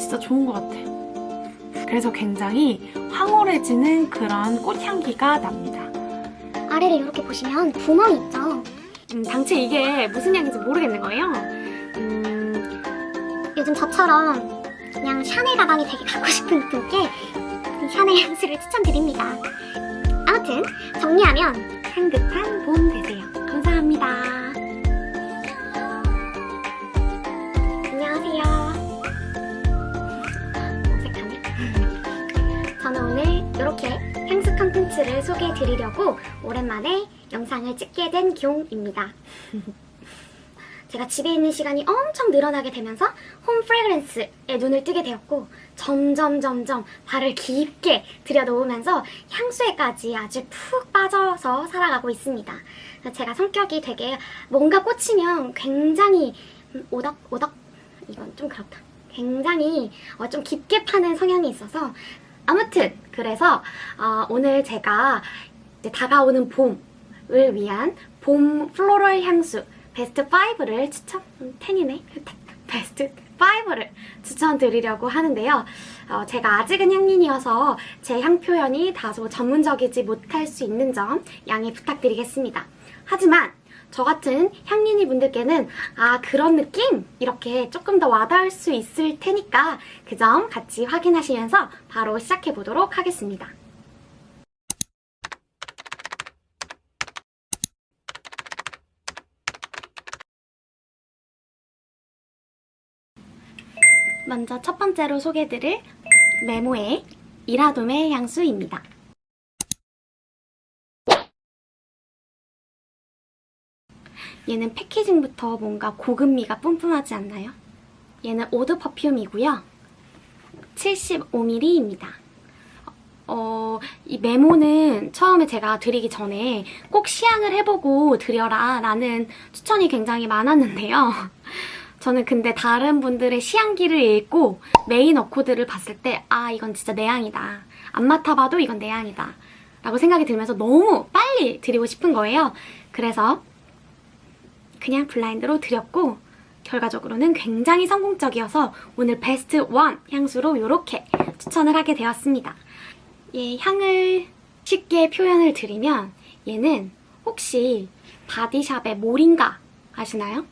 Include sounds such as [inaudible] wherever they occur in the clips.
진짜 좋은 것 같아. 그래서 굉장히 황홀해지는 그런 꽃향기가 납니다. 아래를 이렇게 보시면 구멍이 있죠. 음, 당최 이게 무슨 향인지 모르겠는 거예요. 음, 요즘 저처럼 그냥 샤넬 가방이 되게 갖고 싶은 분께 이 샤넬 향수를 추천드립니다. 아무튼 정리하면 향긋한 봄 되세요. 감사합니다. 컨텐츠를 소개해 드리려고 오랜만에 영상을 찍게 된 경입니다. 제가 집에 있는 시간이 엄청 늘어나게 되면서 홈 프레그랜스에 눈을 뜨게 되었고 점점 점점 발을 깊게 들여놓으면서 향수에까지 아주 푹 빠져서 살아가고 있습니다. 제가 성격이 되게 뭔가 꽂히면 굉장히 음, 오덕 오덕 이건 좀 그렇다. 굉장히 어, 좀 깊게 파는 성향이 있어서 아무튼 그래서 어, 오늘 제가 다가오는 봄을 위한 봄 플로럴 향수 베스트 5를 추천 10이네 [laughs] 베스트 5를 추천드리려고 하는데요. 어, 제가 아직은 향민이어서 제 향 표현이 다소 전문적이지 못할 수 있는 점 양해 부탁드리겠습니다. 하지만 저 같은 향린이 분들께는 아 그런 느낌 이렇게 조금 더 와닿을 수 있을 테니까 그 점 같이 확인하시면서 바로 시작해 보도록 하겠습니다. 먼저 첫 번째로 소개해드릴 메모의 이라돔의 향수입니다. 얘는 패키징부터 뭔가 고급미가 뿜뿜하지 않나요? 얘는 오드 퍼퓸이고요. 75ml입니다. 어, 이 메모는 처음에 제가 드리기 전에 꼭 시향을 해보고 드려라 라는 추천이 굉장히 많았는데요. [laughs] 저는 근데 다른 분들의 시향기를 읽고 메인 어코드를 봤을 때, 아, 이건 진짜 내 향이다. 안 맡아봐도 이건 내 향이다. 라고 생각이 들면서 너무 빨리 드리고 싶은 거예요. 그래서 그냥 블라인드로 드렸고 결과적으로는 굉장히 성공적이어서 오늘 베스트 1 향수로 이렇게 추천을 하게 되었습니다. 얘 향을 쉽게 표현을 드리면 얘는 혹시 바디샵의 모링가 아시나요?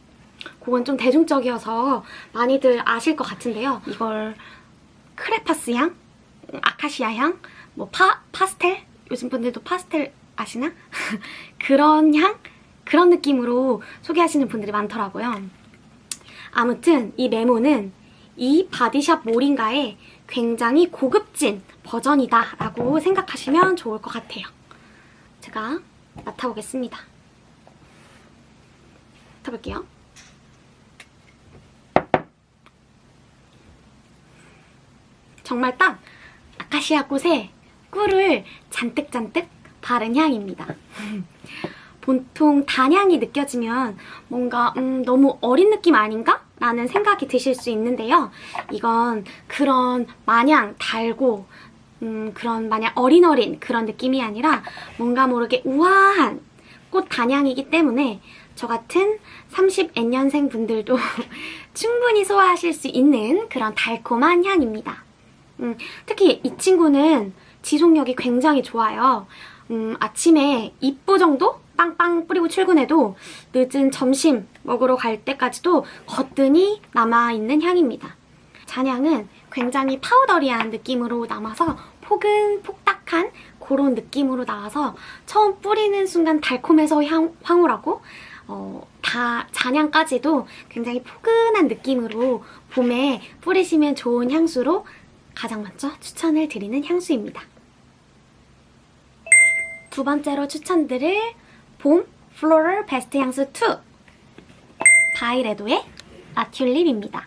그건 좀 대중적이어서 많이들 아실 것 같은데요. 이걸 크레파스 향, 아카시아 향, 뭐 파, 파스텔? 요즘 분들도 파스텔 아시나? [laughs] 그런 향? 그런 느낌으로 소개하시는 분들이 많더라고요. 아무튼 이 메모는 이 바디샵 모링가의 굉장히 고급진 버전이다 라고 생각하시면 좋을 것 같아요. 제가 맡아보겠습니다. 맡아볼게요. 정말 딱 아카시아 꽃에 꿀을 잔뜩잔뜩 바른 향입니다. 보통 단향이 느껴지면 뭔가 음, 너무 어린 느낌 아닌가? 라는 생각이 드실 수 있는데요. 이건 그런 마냥 달고 음, 그런 마냥 어린어린 그런 느낌이 아니라 뭔가 모르게 우아한 꽃 단향이기 때문에 저 같은 30N년생 분들도 [laughs] 충분히 소화하실 수 있는 그런 달콤한 향입니다. 음, 특히 이 친구는 지속력이 굉장히 좋아요. 음, 아침에 2부 정도 빵빵 뿌리고 출근해도 늦은 점심 먹으러 갈 때까지도 거뜬히 남아있는 향입니다. 잔향은 굉장히 파우더리한 느낌으로 남아서 포근폭닥한 그런 느낌으로 나와서 처음 뿌리는 순간 달콤해서 향, 황홀하고 어, 다 잔향까지도 굉장히 포근한 느낌으로 봄에 뿌리시면 좋은 향수로 가장 먼저 추천을 드리는 향수입니다. 두 번째로 추천드릴 봄 플로럴 베스트 향수 2 바이레도의 라튤립입니다.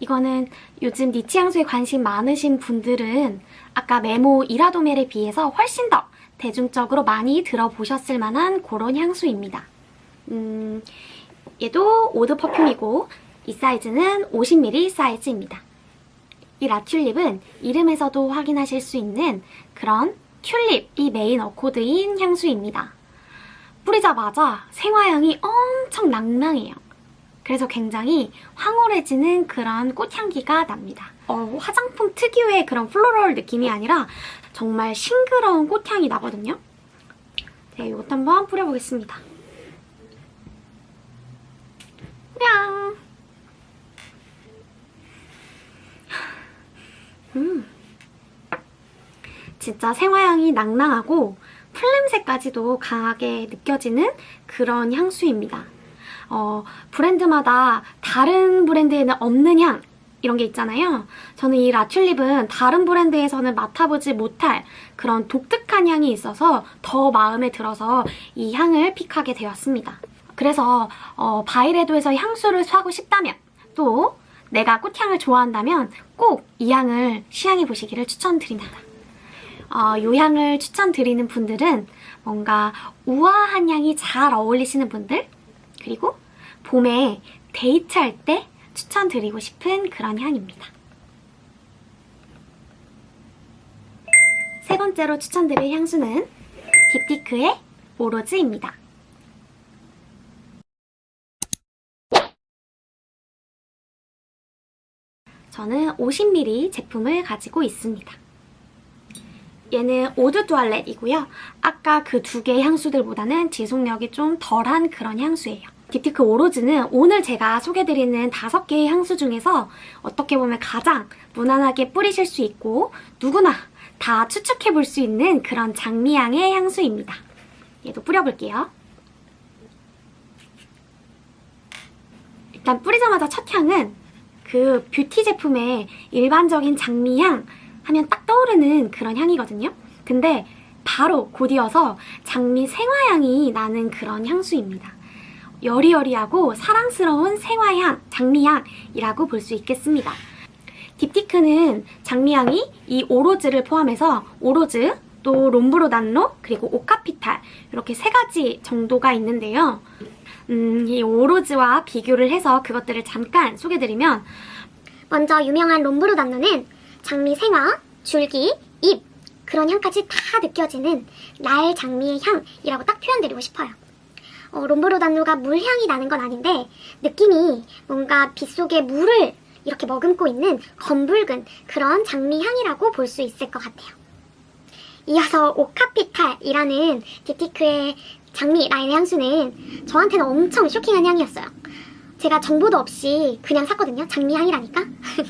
이거는 요즘 니치 향수에 관심 많으신 분들은 아까 메모 이라도멜에 비해서 훨씬 더 대중적으로 많이 들어보셨을 만한 그런 향수입니다. 음, 얘도 오드 퍼퓸이고 이 사이즈는 50ml 사이즈입니다. 이 라튤립은 이름에서도 확인하실 수 있는 그런 튤립이 메인 어코드인 향수입니다. 뿌리자마자 생화향이 엄청 낭낭해요. 그래서 굉장히 황홀해지는 그런 꽃향기가 납니다. 어, 화장품 특유의 그런 플로럴 느낌이 아니라 정말 싱그러운 꽃향이 나거든요. 네, 이것도 한번 뿌려보겠습니다. 냥. 음. 진짜 생화향이 낭낭하고 풀냄새까지도 강하게 느껴지는 그런 향수입니다. 어, 브랜드마다 다른 브랜드에는 없는 향 이런 게 있잖아요. 저는 이 라튤립은 다른 브랜드에서는 맡아보지 못할 그런 독특한 향이 있어서 더 마음에 들어서 이 향을 픽하게 되었습니다. 그래서 어, 바이레도에서 향수를 사고 싶다면 또 내가 꽃향을 좋아한다면 꼭 이 향을 시향해 보시기를 추천드립니다. 어, 이 향을 추천드리는 분들은 뭔가 우아한 향이 잘 어울리시는 분들 그리고 봄에 데이트할 때 추천드리고 싶은 그런 향입니다. 세 번째로 추천드릴 향수는 딥티크의 오로즈입니다. 저는 50ml 제품을 가지고 있습니다. 얘는 오드 투알렛이고요. 아까 그 두 개의 향수들보다는 지속력이 좀 덜한 그런 향수예요. 딥티크 오로즈는 오늘 제가 소개드리는 다섯 개의 향수 중에서 어떻게 보면 가장 무난하게 뿌리실 수 있고 누구나 다 추측해 볼 수 있는 그런 장미향의 향수입니다. 얘도 뿌려볼게요. 일단 뿌리자마자 첫 향은 그 뷰티 제품의 일반적인 장미향 하면 딱 떠오르는 그런 향이거든요. 근데 바로 곧이어서 장미 생화향이 나는 그런 향수입니다. 여리여리하고 사랑스러운 생화향, 장미향이라고 볼 수 있겠습니다. 딥티크는 장미향이 이 오로즈를 포함해서 오로즈, 또 롬브로단로, 그리고 오카피탈 이렇게 세 가지 정도가 있는데요. 음, 이 오로즈와 비교를 해서 그것들을 잠깐 소개드리면 먼저 유명한 롬브로단노는 장미 생화, 줄기, 잎 그런 향까지 다 느껴지는 날 장미의 향이라고 딱 표현드리고 싶어요. 어, 롬브로단노가 물향이 나는 건 아닌데 느낌이 뭔가 빗속에 물을 이렇게 머금고 있는 검붉은 그런 장미 향이라고 볼 수 있을 것 같아요. 이어서 오카피탈이라는 딥티크의 장미 라인의 향수는 저한테는 엄청 쇼킹한 향이었어요. 제가 정보도 없이 그냥 샀거든요. 장미 향이라니까.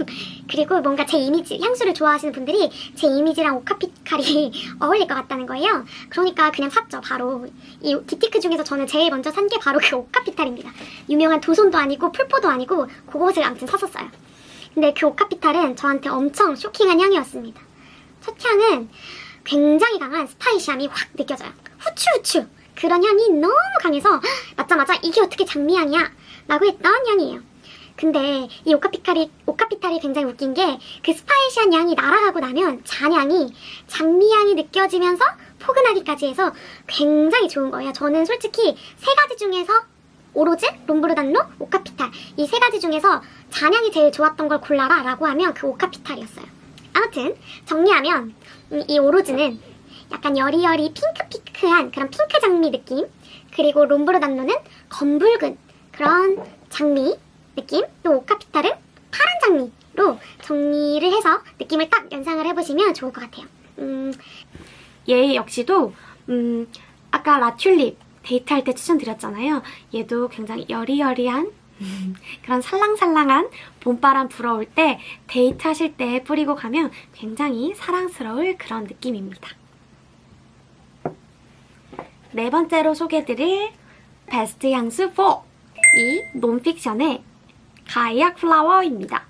[laughs] 그리고 뭔가 제 이미지, 향수를 좋아하시는 분들이 제 이미지랑 오카피칼이 [laughs] 어울릴 것 같다는 거예요. 그러니까 그냥 샀죠, 바로. 이 딥티크 중에서 저는 제일 먼저 산 게 바로 그 오카피탈입니다. 유명한 도손도 아니고 풀포도 아니고 그것을 아무튼 샀었어요. 근데 그 오카피탈은 저한테 엄청 쇼킹한 향이었습니다. 첫 향은 굉장히 강한 스파이시함이 확 느껴져요. 후추후추! 그런 향이 너무 강해서 맞자마자 이게 어떻게 장미향이야? 라고 했던 향이에요. 근데 이 오카피칼이, 오카피탈이 굉장히 웃긴 게 그 스파이시한 향이 날아가고 나면 잔향이 장미향이 느껴지면서 포근하기까지 해서 굉장히 좋은 거예요. 저는 솔직히 세 가지 중에서 오로즈, 롬브르단로, 오카피탈 이 세 가지 중에서 잔향이 제일 좋았던 걸 골라라 라고 하면 그 오카피탈이었어요. 아무튼 정리하면 음, 이 오로즈는 약간 여리여리 핑크핑크한 그런 핑크 장미 느낌 그리고 롬브르단노는 검붉은 그런 장미 느낌 또 오카피탈은 파란 장미로 정리를 해서 느낌을 딱 연상을 해보시면 좋을 것 같아요. 음, 얘 역시도 음, 아까 라튤립 데이트할 때 추천드렸잖아요. 얘도 굉장히 여리여리한 [laughs] 그런 살랑살랑한 봄바람 불어올 때 데이트하실 때 뿌리고 가면 굉장히 사랑스러울 그런 느낌입니다. 네 번째로 소개드릴 베스트 향수 4. 이 논픽션의 가이악 플라워입니다.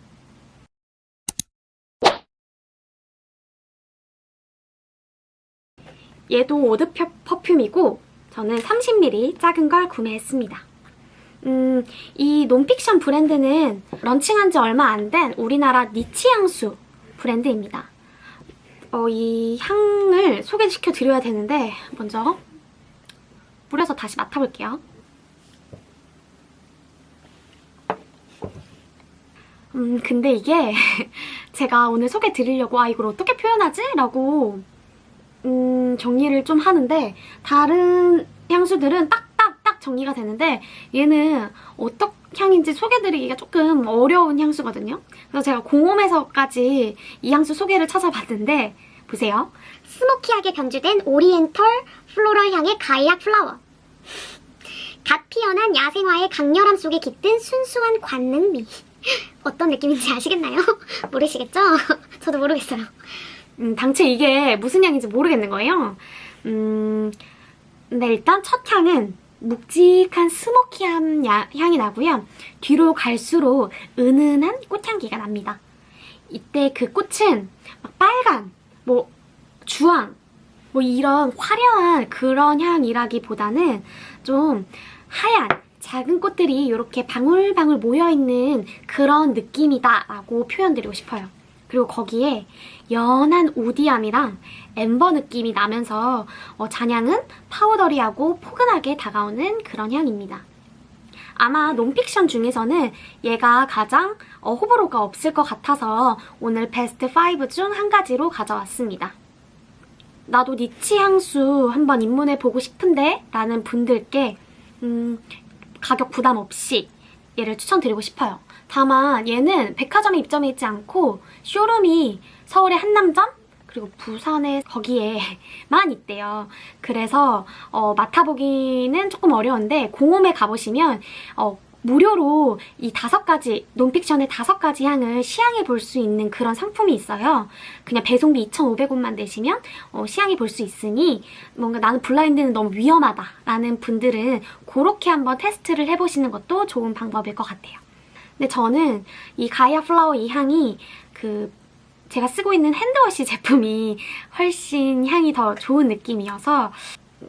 얘도 오드 펴- 퍼퓸이고 저는 30ml 작은 걸 구매했습니다. 음, 이 논픽션 브랜드는 런칭한 지 얼마 안 된 우리나라 니치 향수 브랜드입니다. 어, 이 향을 소개시켜 드려야 되는데 먼저 뿌려서 다시 맡아볼게요. 음, 근데 이게 [laughs] 제가 오늘 소개 드리려고 아, 이걸 어떻게 표현하지? 라고 음, 정리를 좀 하는데 다른 향수들은 딱 정리가 되는데 얘는 어떤 향인지 소개드리기가 조금 어려운 향수거든요. 그래서 제가 공홈에서까지 이 향수 소개를 찾아봤는데 보세요. 스모키하게 변주된 오리엔털 플로럴 향의 가이악 플라워. 갓 피어난 야생화의 강렬함 속에 깃든 순수한 관능미. 어떤 느낌인지 아시겠나요? [laughs] 모르시겠죠? [laughs] 저도 모르겠어요. 음, 당최 이게 무슨 향인지 모르겠는 거예요. 음, 근데 일단 첫 향은 묵직한 스모키한 야- 향이 나고요. 뒤로 갈수록 은은한 꽃향기가 납니다. 이때 그 꽃은 막 빨간, 뭐 주황, 뭐 이런 화려한 그런 향이라기보다는 좀 하얀 작은 꽃들이 이렇게 방울방울 모여있는 그런 느낌이다라고 표현드리고 싶어요. 그리고 거기에 연한 우디함이랑 엠버 느낌이 나면서 어, 잔향은 파우더리하고 포근하게 다가오는 그런 향입니다. 아마 논픽션 중에서는 얘가 가장 어, 호불호가 없을 것 같아서 오늘 베스트 5 중 한 가지로 가져왔습니다. 나도 니치 향수 한번 입문해 보고 싶은데 라는 분들께 음, 가격 부담 없이 얘를 추천드리고 싶어요. 다만 얘는 백화점에 입점해 있지 않고 쇼룸이 서울의 한남점 그리고 부산에 거기에만 [laughs] 있대요. 그래서 어, 맡아보기는 조금 어려운데 공홈에 가보시면 어, 무료로 이 다섯 가지 논픽션의 다섯 가지 향을 시향해 볼 수 있는 그런 상품이 있어요. 그냥 배송비 2,500원만 내시면 어, 시향해 볼 수 있으니 뭔가 나는 블라인드는 너무 위험하다라는 분들은 그렇게 한번 테스트를 해보시는 것도 좋은 방법일 것 같아요. 근데 저는 이 가이아 플라워 이 향이 그 제가 쓰고 있는 핸드워시 제품이 훨씬 향이 더 좋은 느낌이어서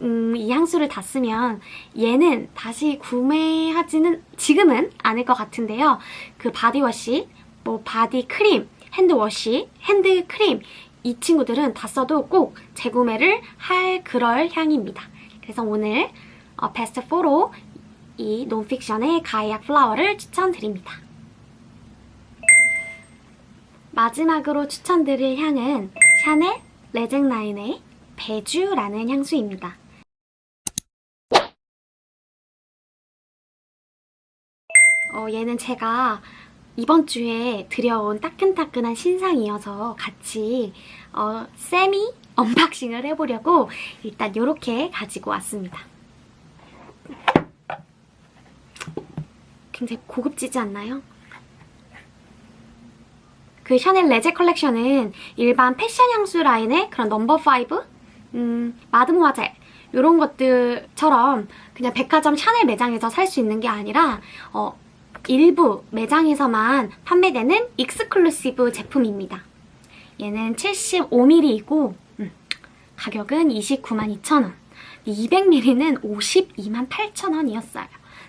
음, 이 향수를 다 쓰면 얘는 다시 구매하지는 지금은 않을 것 같은데요. 그 바디워시, 뭐 바디 크림, 핸드워시, 핸드 크림 이 친구들은 다 써도 꼭 재구매를 할 그럴 향입니다. 그래서 오늘 어, 베스트 4로 이 논픽션의 가이아 플라워를 추천드립니다. 마지막으로 추천드릴 향은 샤넬 레잭라인의 배주라는 향수입니다. 어, 얘는 제가 이번 주에 들여온 따끈따끈한 신상이어서 같이 어, 세미 언박싱을 해보려고 일단 이렇게 가지고 왔습니다. 굉장히 고급지지 않나요? 그 샤넬 레제 컬렉션은 일반 패션 향수 라인의 그런 넘버 5, 음, 마드모아젤 이런 것들처럼 그냥 백화점 샤넬 매장에서 살 수 있는 게 아니라 어, 일부 매장에서만 판매되는 익스클루시브 제품입니다. 얘는 75ml이고 음, 가격은 29만 2천원 200ml는 52만 8천원이었어요.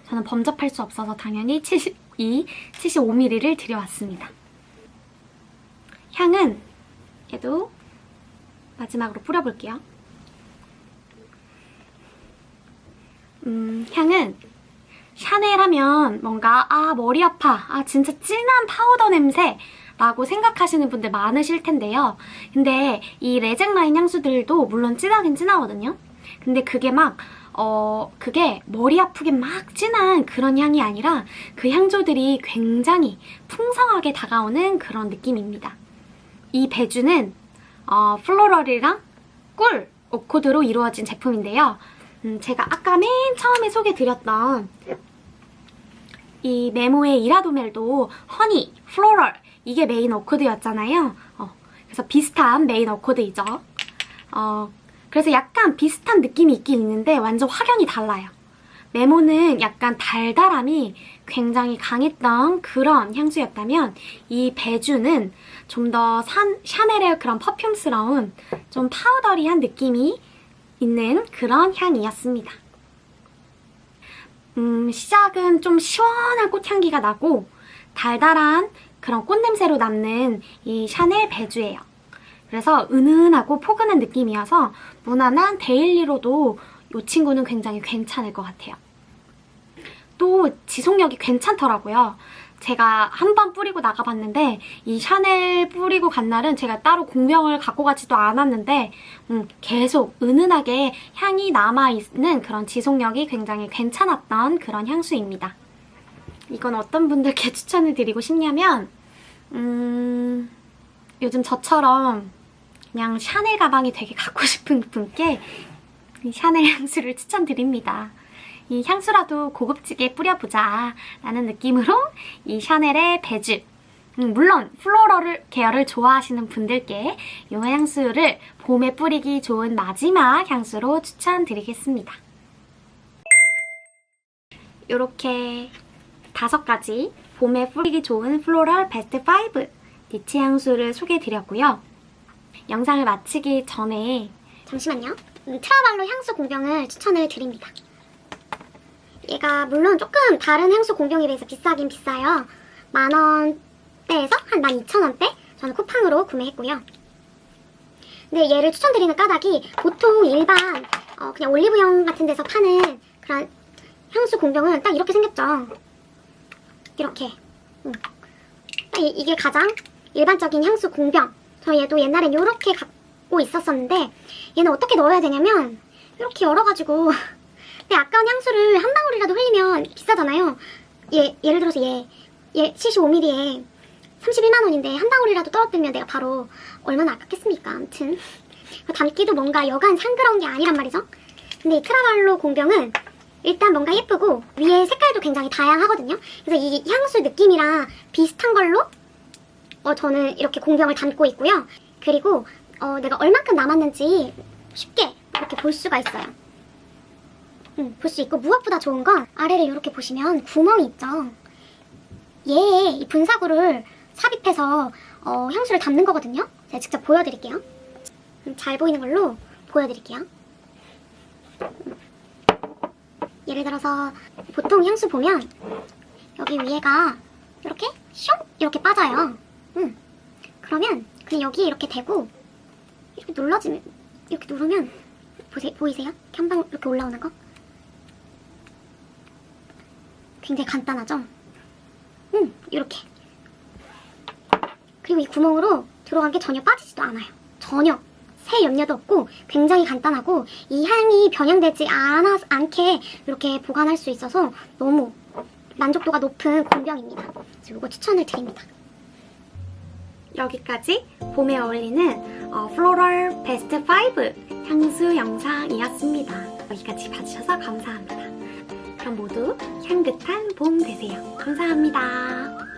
저는 범접할 수 없어서 당연히 72, 75ml를 들여왔습니다. 향은 얘도 마지막으로 뿌려볼게요. 음, 향은 샤넬 하면 뭔가 아 머리 아파 아 진짜 진한 파우더 냄새 라고 생각하시는 분들 많으실 텐데요. 근데 이 레잭 라인 향수들도 물론 진하긴 진하거든요. 근데 그게 막 어, 그게 머리 아프게 막 진한 그런 향이 아니라 그 향조들이 굉장히 풍성하게 다가오는 그런 느낌입니다. 이 배주는 어, 플로럴이랑 꿀 오코드로 이루어진 제품인데요. 음, 제가 아까 맨 처음에 소개드렸던 이 메모의 이라도멜도 허니, 플로럴 이게 메인 오코드였잖아요. 어, 그래서 비슷한 메인 오코드이죠. 어, 그래서 약간 비슷한 느낌이 있긴 있는데 완전 확연히 달라요. 메모는 약간 달달함이 굉장히 강했던 그런 향수였다면 이 배주는 좀 더 샤넬의 그런 퍼퓸스러운 좀 파우더리한 느낌이 있는 그런 향이었습니다. 음, 시작은 좀 시원한 꽃향기가 나고 달달한 그런 꽃냄새로 남는 이 샤넬 배주예요. 그래서 은은하고 포근한 느낌이어서 무난한 데일리로도 이 친구는 굉장히 괜찮을 것 같아요. 또 지속력이 괜찮더라고요. 제가 한 번 뿌리고 나가봤는데 이 샤넬 뿌리고 간 날은 제가 따로 공명을 갖고 가지도 않았는데 음, 계속 은은하게 향이 남아있는 그런 지속력이 굉장히 괜찮았던 그런 향수입니다. 이건 어떤 분들께 [laughs] 추천을 드리고 싶냐면 음, 요즘 저처럼 그냥 샤넬 가방이 되게 갖고 싶은 분께 이 샤넬 향수를 추천드립니다. 이 향수라도 고급지게 뿌려보자 라는 느낌으로 이 샤넬의 베즈 음, 물론 플로럴 계열을 좋아하시는 분들께 이 향수를 봄에 뿌리기 좋은 마지막 향수로 추천드리겠습니다. 이렇게 다섯 가지 봄에 뿌리기 좋은 플로럴 베스트 5 니치 향수를 소개해드렸고요. 영상을 마치기 전에 잠시만요. 음, 트라발로 향수 공병을 추천을 드립니다. 얘가 물론 조금 다른 향수 공병에 비해서 비싸긴 비싸요. 만 원대에서 한 12,000원대? 저는 쿠팡으로 구매했고요. 근데 얘를 추천드리는 까닭이 보통 일반 어, 그냥 올리브영 같은 데서 파는 그런 향수 공병은 딱 이렇게 생겼죠. 이렇게. 음. 딱 이, 이게 가장 일반적인 향수 공병. 저 얘도 옛날엔 이렇게 갖고 있었었는데 얘는 어떻게 넣어야 되냐면 이렇게 열어가지고 [laughs] 근데 아까운 향수를 한 방울이라도 흘리면 비싸잖아요. 얘 예를 들어서 얘, 얘 75ml에 31만 원인데 한 방울이라도 떨어뜨리면 내가 바로 얼마나 아깝겠습니까? 아무튼 담기도 뭔가 여간 상그러운 게 아니란 말이죠. 근데 이 트라발로 공병은 일단 뭔가 예쁘고 위에 색깔도 굉장히 다양하거든요. 그래서 이 향수 느낌이랑 비슷한 걸로 어, 저는 이렇게 공병을 담고 있고요. 그리고 어, 내가 얼만큼 남았는지 쉽게 이렇게 볼 수가 있어요. 음, 볼수 있고 무엇보다 좋은 건 아래를 이렇게 보시면 구멍이 있죠. 얘에 이 분사구를 삽입해서 어, 향수를 담는 거거든요. 제가 직접 보여드릴게요. 음, 잘 보이는 걸로 보여드릴게요. 음. 예를 들어서 보통 향수 보면 여기 위에가 이렇게 슝 이렇게 빠져요. 음. 그러면 그냥 여기에 이렇게 대고 이렇게 눌러지면 이렇게 누르면 보세, 보이세요? 이렇게 한 방 이렇게 올라오는 거? 굉장히 간단하죠? 음, 이렇게. 그리고 이 구멍으로 들어간 게 전혀 빠지지도 않아요. 전혀. 새 염려도 없고 굉장히 간단하고 이 향이 변형되지 않아, 않게 이렇게 보관할 수 있어서 너무 만족도가 높은 공병입니다. 그래서 이거 추천을 드립니다. 여기까지 봄에 어울리는 어, 플로럴 베스트 5 향수 영상이었습니다. 여기까지 봐주셔서 감사합니다. 모두 향긋한 봄 되세요. 감사합니다.